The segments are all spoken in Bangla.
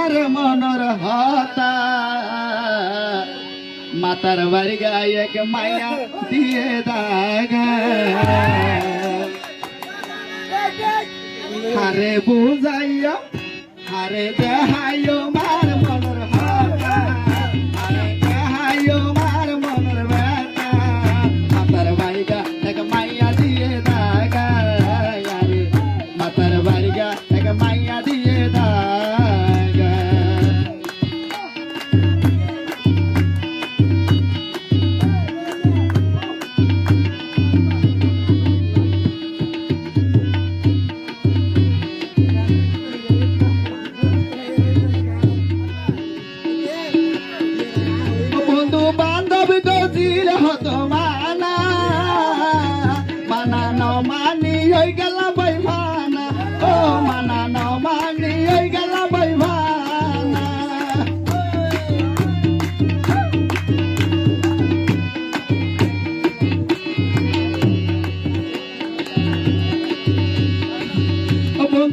মনর মাতার বাড়ি গায়ে এক মায়া দিয়ে দাগা। হারে বুঝাইয়া হারে দেহাইও মার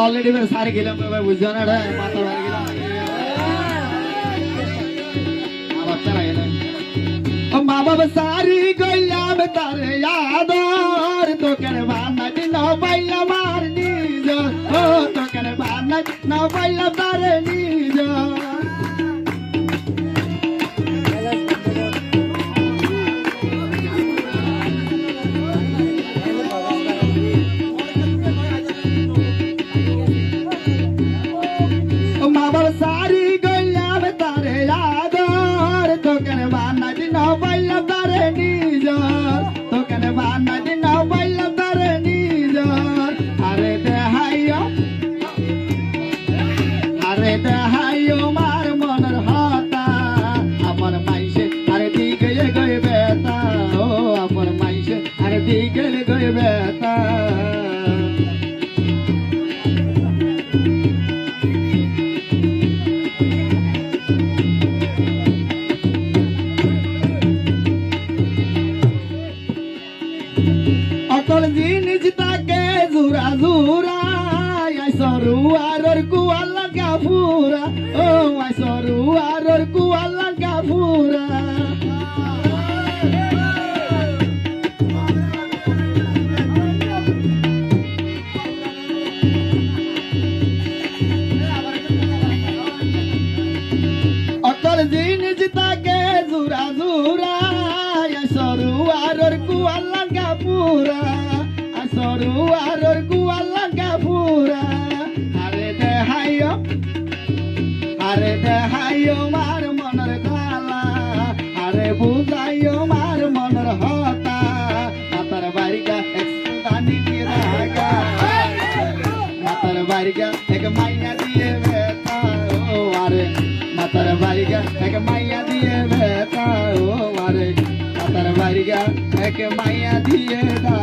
ఆల్రెడీ మేము సారి గెలాము ఉద్యోగాడు మాట్లాడాలి बाबा सारी गैया में तारे यादोर तो करे बाना जी, नौ बैला मारनी जो। तो करे बाना नौ बैला কুয়ালা গাফুরা ও আই সরু আরর কুয়ালা গাফুরা অকল জিনিস তাকে জুরা জুরা আই সরু আরর কুয়ালা গাফুরা আই সরু আরে দেহাইও মার মনের গালা আরে বুঝাইও মার মনের হতা, মাতার বাড়িকা রাখা মাতার বাড়িকা এক মাইয়া দিয়ে বেতা ও আরে মাতার বাড়িকা এক মাইয়া দিয়ে বেতা ও আরে মাতার বাড়িকা এক মাইয়া দিয়ে দা